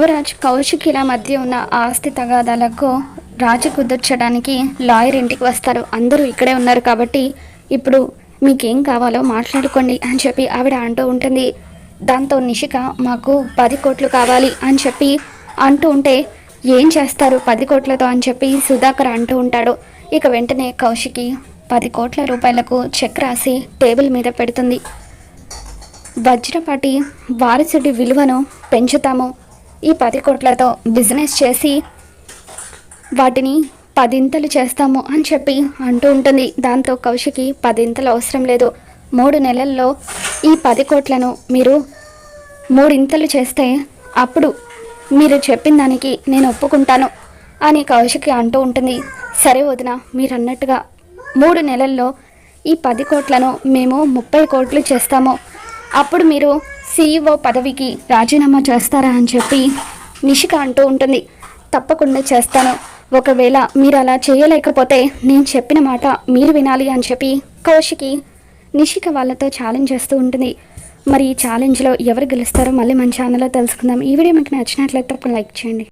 యువరాజ్ కౌశికిల మధ్య ఉన్న ఆస్తి తగాదాలకు రాజు కుదుర్చడానికి లాయర్ ఇంటికి వస్తారు. అందరూ ఇక్కడే ఉన్నారు కాబట్టి ఇప్పుడు మీకేం కావాలో మాట్లాడుకోండి అని చెప్పి ఆవిడ అంటూ ఉంటుంది. దాంతో నిషిక మాకు పది కోట్లు కావాలి అని చెప్పి అంటూ ఉంటే ఏం చేస్తారు పది కోట్లతో? అని చెప్పి సుధాకర్ అంటూ ఉంటాడు. ఇక వెంటనే కౌశికి పది కోట్ల రూపాయలకు చెక్ రాసి టేబుల్ మీద పెడుతుంది. వజ్రపాటి వారసుడి విలువను పెంచుతాము. ఈ పది కోట్లతో బిజినెస్ చేసి వాటిని పదింతలు చేస్తాము అని చెప్పి అంటూ ఉంటుంది. దాంతో కౌశికి పదింతలు అవసరం లేదు. మూడు నెలల్లో ఈ పది కోట్లను మీరు మూడింతలు చేస్తే అప్పుడు మీరు చెప్పిన దానికి నేను ఒప్పుకుంటాను అని కౌశికి అంటూ ఉంటుంది. సరే వదిన మీరు అన్నట్టుగా మూడు నెలల్లో ఈ పది కోట్లను మేము ముప్పై కోట్లు చేస్తాము. అప్పుడు మీరు సీఈఓ పదవికి రాజీనామా చేస్తారా అని చెప్పి నిషిక అంటూ ఉంటుంది. తప్పకుండా చేస్తాను. ఒకవేళ మీరు అలా చేయలేకపోతే నేను చెప్పిన మాట మీరు వినాలి అని చెప్పి కౌశికి నిషిక వాళ్ళతో ఛాలెంజ్ చేస్తూ ఉంటుంది. మరి ఈ ఛాలెంజ్లో ఎవరు గెలుస్తారో మళ్ళీ మన ఛానల్లో తెలుసుకుందాం. ఈ వీడియో మీకు నచ్చినట్లయితే తప్పకుండా లైక్ చేయండి.